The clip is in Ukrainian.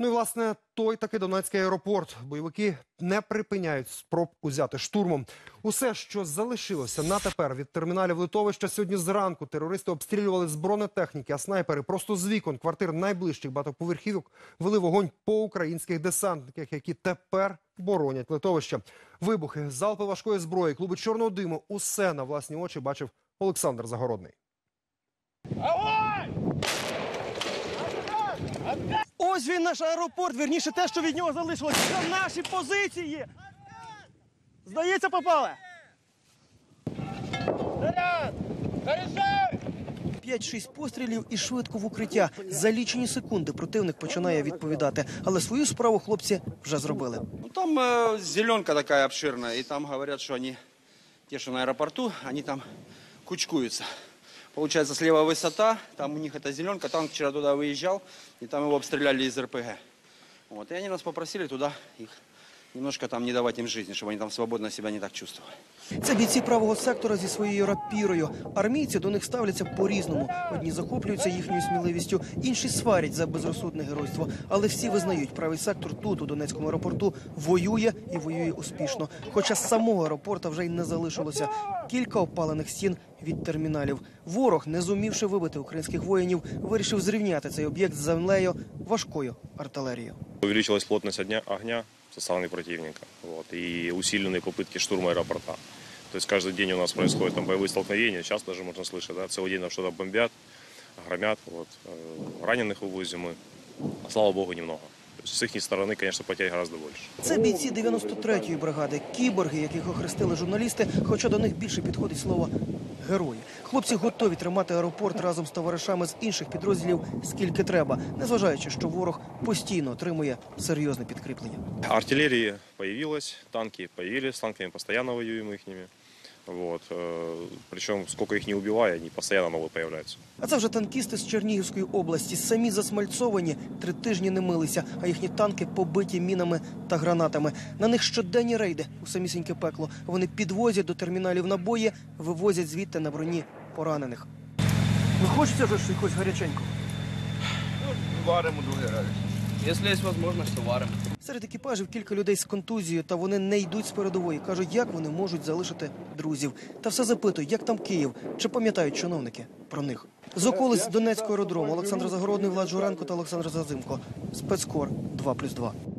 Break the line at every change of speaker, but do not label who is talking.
Ну і власне той таки Донецький аеропорт. Бойовики не припиняють спроб узяти штурмом. Усе, що залишилося на тепер від терміналів литовища, сьогодні зранку терористи обстрілювали з бронетехніки, а снайпери просто з вікон квартир найближчих багатоповерхівок вели вогонь по українських десантниках, які тепер боронять литовище. Вибухи, залпи важкої зброї, клуби чорного диму. Усе на власні очі бачив Олександр Загородний.
Ось він наш аеропорт, вірніше те, що від нього залишилось. Це наші позиції. Здається, попали. П'ять-шість пострілів і швидко в укриття. За лічені секунди противник починає відповідати. Але свою справу хлопці вже зробили.
Ну, там э, зеленка такая обширная, и там говорят, что они, те, что на аэропорту, они там кучкуются. Получается, слева высота, там у них эта зеленка, танк вчера туда выезжал, и там его обстреляли из РПГ. Вот, и они нас попросили туда их немножко там не давать им жизни, чтобы они там свободно себя не так чувствовали.
Це бійці правого сектора зі своєю рапірою. Армійці до них ставляться по-різному. Одні захоплюються їхньою сміливістю, інші сварять за безрозсудне геройство. Але всі визнають, правий сектор тут, у Донецькому аеропорту, воює і воює успішно. Хоча з самого аеропорта вже й не залишилося. Кілька опалених стін від терміналів. Ворог, не зумівши вибити українських воїнів, вирішив зрівняти цей об'єкт з землею важкою артилерією.
Увеличилась плотность огня, огня со стороны противника вот, и усиленные попытки штурма аэропорта. То есть каждый день у нас происходят там боевые столкновения, сейчас даже можно слышать, да, целый день нам что-то бомбят, громят, вот, э, раненых вывозим мы, а слава богу, немного. То есть с их стороны, конечно, потерь гораздо больше.
Це бійці 93-ї бригади, кіборги, яких охрестили журналісти, хоча до них більше підходить слово герої. Хлопці готові тримати аеропорт разом з товаришами з інших підрозділів скільки треба, незважаючи, що ворог постійно отримує серйозне підкріплення.
Артиллерия появилась, танки появились, с танками постоянно воюем их ними. Вот, э, причем сколько их не убивая, они постоянно новые появляются.
А це вже танкісти з Чернігівської області. Самі засмальцовані, три тижні не милися, а їхні танки побиті мінами та гранатами. На них щоденні рейди у самісіньке пекло. Вони підвозять до терміналів набої, вивозять звідти на броні поранених. Ну хочеться вже якось гаряченько.
Варимо другий раз. Якщо є можливість, то варимо.
Серед екіпажів кілька людей з контузією, та вони не йдуть з передової. кажуть, як вони можуть залишити друзів. Та все запитують, як там Київ, чи пам'ятають чиновники про них. З околиць Донецького аеродрому Олександр Загородний, Влад Журенко та Олександр Зазимко. Спецкор 2+,2.